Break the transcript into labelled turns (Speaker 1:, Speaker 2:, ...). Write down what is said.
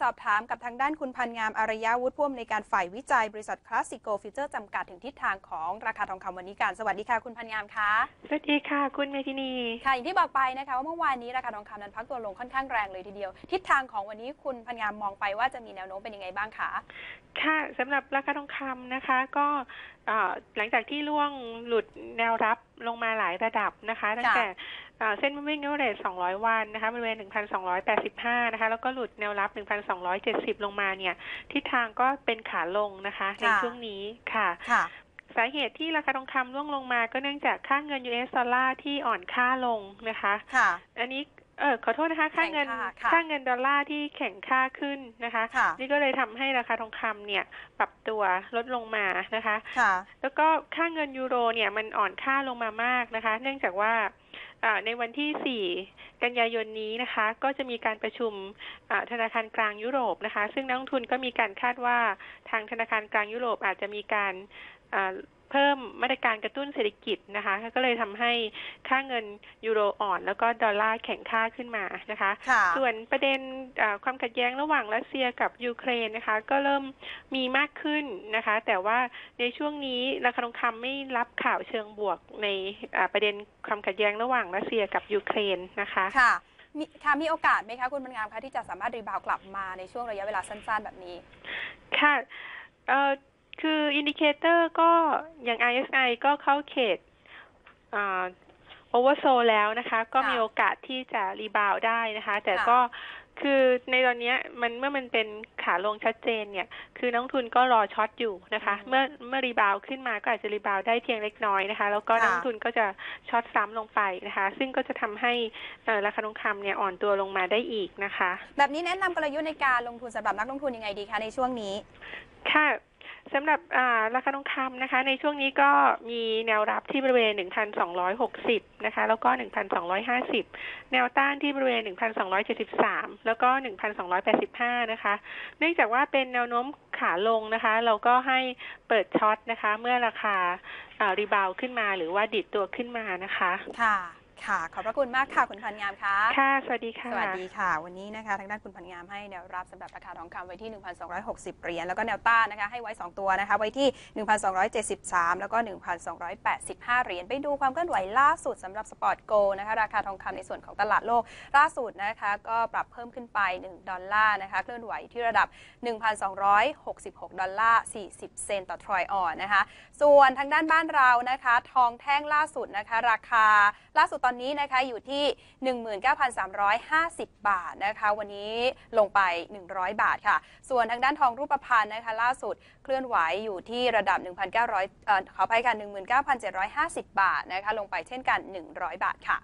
Speaker 1: สอบถามกับทางด้านคุณพันงามอารยาวุฒิพ่วมในวยการฝ่ายวิจัยบริษัทคลาสสิโกฟิวเจอร์จำกัดถึงทิศทางของราคาทองคำวันนี้การสวัสดีค่ะคุณพันงามคะ
Speaker 2: สวัสดีค่ะคุณเมธินี
Speaker 1: ค่ะอย่างที่บอกไปนะคะว่าเมื่อวานนี้ราคาทองคำนั้นพักตัวลงค่อนข้างแรงเลยทีเดียว ทิศทางของวันนี้คุณพันงามมองไปว่าจะมีแนวโน้มเป็นยังไงบ้างคะ
Speaker 2: ค่ะสำหรับราคาทองคำนะคะ ก็เอ่อหลังจากที่ล่วงหลุดแนวรับ ลงมาหลายระดับนะคะ ตั้งแต่เอ่อเส้น moving average 200 วันนะคะบริเวณ 1,285 นะคะ แล้วก็หลุดแนวรับ 1,270 ลงมาเนี่ย ทิศทางก็เป็นขาลงนะคะ ในช่วงนี้ค่ะ
Speaker 1: ค่ะ
Speaker 2: สาเหตุที่ราคาทองคำร่วงลงมาก็เนื่องจากค่าเงิน US ดอลลาร์ที่อ่อนค่าลงนะคะ
Speaker 1: ค่ะ
Speaker 2: อันนี้ เออขอโทษนะคะค่าเงิน
Speaker 1: แข็งค่าค่ะ
Speaker 2: ค่าเงินดอลลาร์ที่แข็งค่าขึ้นนะคะ
Speaker 1: ค่ะ
Speaker 2: นี่ก็เลยทำให้ราคาทองคำเนี่ยปรับตัวลดลงมานะคะ
Speaker 1: ค่ะ
Speaker 2: แล้วก็ค่าเงินยูโรเนี่ยมันอ่อนค่าลงมามากนะคะ เนื่องจากว่าอ่าในวันที่ 4 กันยายนนี้นะคะ ก็จะมีการประชุมอ่าธนาคารกลางยุโรปนะคะ ซึ่งนักลงทุนก็มีการคาดว่าทางธนาคารกลางยุโรปอาจจะมีการอ่า เพิ่มมาตรการกระตุ้นเศรษฐกิจนะคะ ก็เลยทำให้ค่าเงินยูโรอ่อน แล้วก็ดอลลาร์แข็งค่าขึ้นมานะคะ
Speaker 1: ค่ะ
Speaker 2: ส่วนประเด็นอ่าความขัดแย้งระหว่างรัสเซียกับยูเครนนะคะ ก็เริ่มมีมากขึ้นนะคะ แต่ว่าในช่วงนี้ราคาทองคำไม่รับข่าวเชิงบวกในอ่าประเด็นความขัดแย้งระหว่างรัสเซียกับยูเครนนะคะ
Speaker 1: ค่ะมีค่ะมีโอกาสไหมคะคุณพันงามคะที่จะสามารถรีบาวด์กลับมาในช่วงระยะเวลาสั้น ๆ แบบนี้
Speaker 2: ค่ะเอ่อ คืออินดิเคเตอร์ก็อย่าง ISI ก็เข้าเขตโอเวอร์โซแล้วนะคะ ก็
Speaker 1: ค่ะ
Speaker 2: มีโอกาสที่จะรีบาวได้นะคะ แต่
Speaker 1: ค่ะ
Speaker 2: ก็คือในตอนเนี้ยมันเมื่อมันเป็นขาลงชัดเจนเนี่ย คือนักลงทุนก็รอช็อตอยู่นะคะ
Speaker 1: อืม
Speaker 2: เมื่อเมื่อรีบาวขึ้นมาก็อาจจะรีบาวได้เพียงเล็กน้อยนะคะ แล้วก็
Speaker 1: ค่ะ
Speaker 2: นักลงทุนก็จะช็อตซ้ำลงไปนะคะ ซึ่งก็จะทำให้เอ่อราคาทองคำเนี่ยอ่อนตัวลงมาได้อีกนะคะ
Speaker 1: แบบนี้แนะนำกลยุทธ์ในการลงทุนสำหรับนักลงทุนยังไงดีคะในช่วงนี้
Speaker 2: ค่ะสำหรับาราคาทองคำนะคะ ในช่วงนี้ก็มีแนวรับที่บริเวณ 1,260 นะคะ แล้วก็ 1,250 แนวต้านที่บริเวณ 1,273 แล้วก็ 1,285 นะคะ เนื่องจากว่าเป็นแนวโน้มขาลงนะคะ เราก็ให้เปิดช็อตนะคะ เมื่อราคาารีบาวขึ้นมาหรือว่าดิดตัวขึ้นมานะคะ
Speaker 1: ค่ะ ค่ะ ขอบพระคุณมากค่ะ คุณพันงามคะ
Speaker 2: ค่ะ สวัสดีค่ะ
Speaker 1: สวัสดีค่ะ วันนี้นะคะทางด้านคุณพันงามให้แนวรับสำหรับราคาทองคำไว้ที่ 1,260 เหรียญ แล้วก็แนวต้านนะคะให้ไว้ 2 ตัวนะคะ ไว้ที่ 1,273 แล้วก็ 1,285 เหรียญ ไปดูความเคลื่อนไหวล่าสุดสำหรับสปอร์ตโกนะคะ ราคาทองคำในส่วนของตลาดโลกล่าสุดนะคะก็ปรับเพิ่มขึ้นไป 1 ดอลลาร์นะคะ เคลื่อนไหวที่ระดับ 1,266 ดอลลาร์ 40 เซนต์ต่อทรอยออนนะคะ ส่วนทางด้านบ้านเรานะคะ ทองแท่งล่าสุดนะคะ ราคาล่าสุดตอนนี้นะคะอยู่ที่ 19,350 บาทนะคะ วันนี้ลงไป 100 บาทค่ะ ส่วนทางด้านทองรูปพรรณนะคะ ล่าสุดเคลื่อนไหวอยู่ที่ระดับ 1,900เอ่อขออภัยค่ะ19,750 บาทนะคะ ลงไปเช่นกัน 100 บาทค่ะ